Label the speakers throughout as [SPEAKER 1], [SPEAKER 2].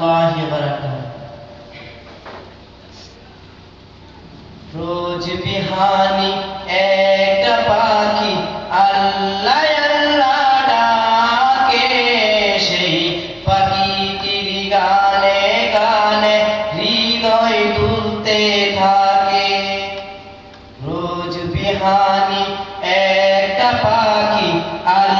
[SPEAKER 1] الله وبركاته রোজ বিহানি একটা পাখি, আল্লাহ আল্লাহ ডাকে সেই পাখিটির গানে গানে হৃদয় তুলতে থাকে। রোজ বিহানি একটা পাখি, আল্লাহ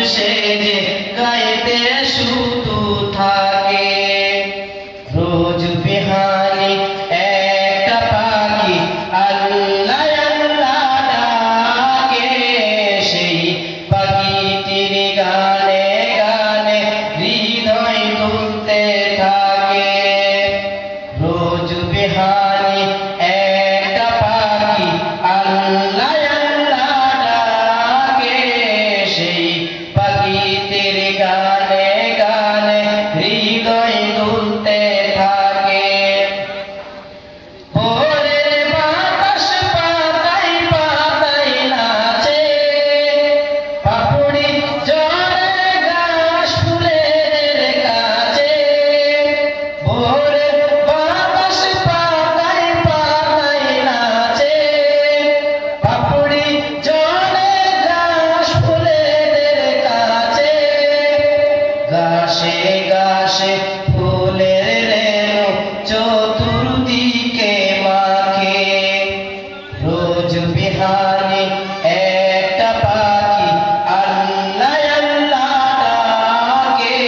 [SPEAKER 1] Moshe গাছে ফুলের রেণু চতুর্দিকে মাখে। রোজ বিহানি একটা পাখি আল্লাহ আল্লাহ ডাকে,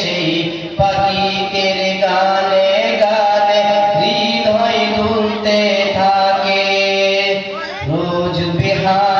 [SPEAKER 1] সেই পাখিদের গানে গানে হৃদয় দুলতে থাকে। রোজ বিহার